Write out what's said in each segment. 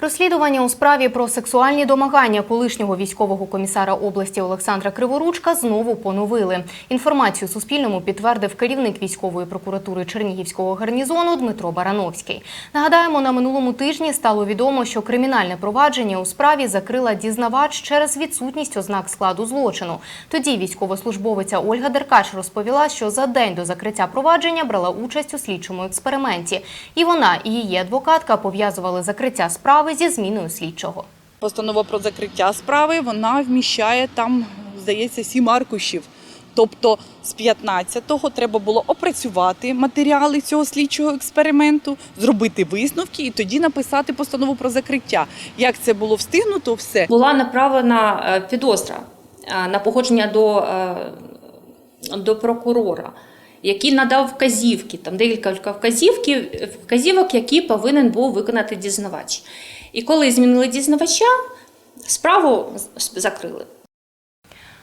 Розслідування у справі про сексуальні домагання колишнього військового комісара області Олександра Криворучка знову поновили. Інформацію Суспільному підтвердив керівник військової прокуратури Чернігівського гарнізону Дмитро Барановський. Нагадаємо, на минулому тижні стало відомо, що кримінальне провадження у справі закрила дізнавач через відсутність ознак складу злочину. Тоді військовослужбовиця Ольга Деркач розповіла, що за день до закриття провадження брала участь у слідчому експерименті. І вона, і її адвокатка пов'язували закриття справи зі зміною слідчого. Постанова про закриття справи вона вміщає там, здається, сім аркушів. Тобто з 15-го треба було опрацювати матеріали цього слідчого експерименту, зробити висновки і тоді написати постанову про закриття. Як це було встигнуто, все була направлена е, підозра е, на погодження до, е, до прокурора, який надав вказівки, там декілька вказівки, вказівок, які повинен був виконати дізнавач. І коли змінили дізнавача, справу закрили.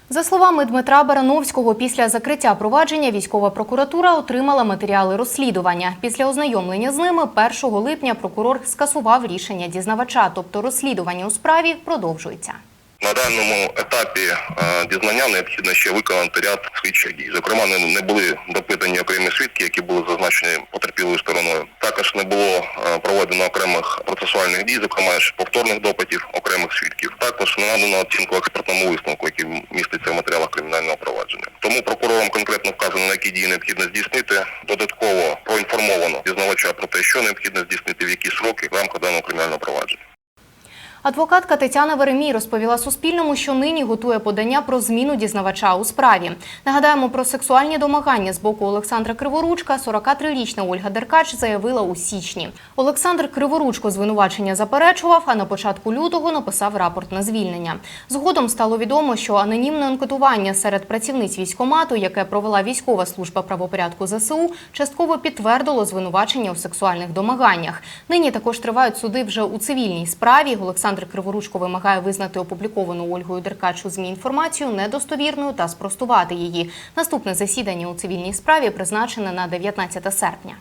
За словами Дмитра Барановського, після закриття провадження військова прокуратура отримала матеріали розслідування. Після ознайомлення з ними 1 липня прокурор скасував рішення дізнавача, тобто розслідування у справі продовжується. На даному етапі е, дізнання необхідно ще виконати ряд слідчих дій. Зокрема, не, були допитані окремі свідки, які були зазначені потерпілою стороною. Також не було е, проведено окремих процесуальних дій, зокрема повторних допитів окремих свідків. Також не надано оцінку експертному висновку, який міститься в матеріалах кримінального провадження. Тому прокурором конкретно вказано, на які дії необхідно здійснити. Додатково проінформовано дізнавача про те, що необхідно здійснити в які сроки в рамках даного кримінального провадження. Адвокатка Тетяна Веремій розповіла Суспільному, що нині готує подання про зміну дізнавача у справі. Нагадаємо про сексуальні домагання з боку Олександра Криворучка. 43-річна Ольга Деркач заявила у січні. Олександр Криворучко звинувачення заперечував, а на початку лютого написав рапорт на звільнення. Згодом стало відомо, що анонімне анкетування серед працівниць військомату, яке провела військова служба правопорядку ЗСУ, частково підтвердило звинувачення у сексуальних домаганнях. Нині також тривають суди вже у цивільній справі. Олександр Криворучко вимагає визнати опубліковану Ольгою Деркач у ЗМІ інформацію недостовірною та спростувати її. Наступне засідання у цивільній справі призначене на 19 серпня.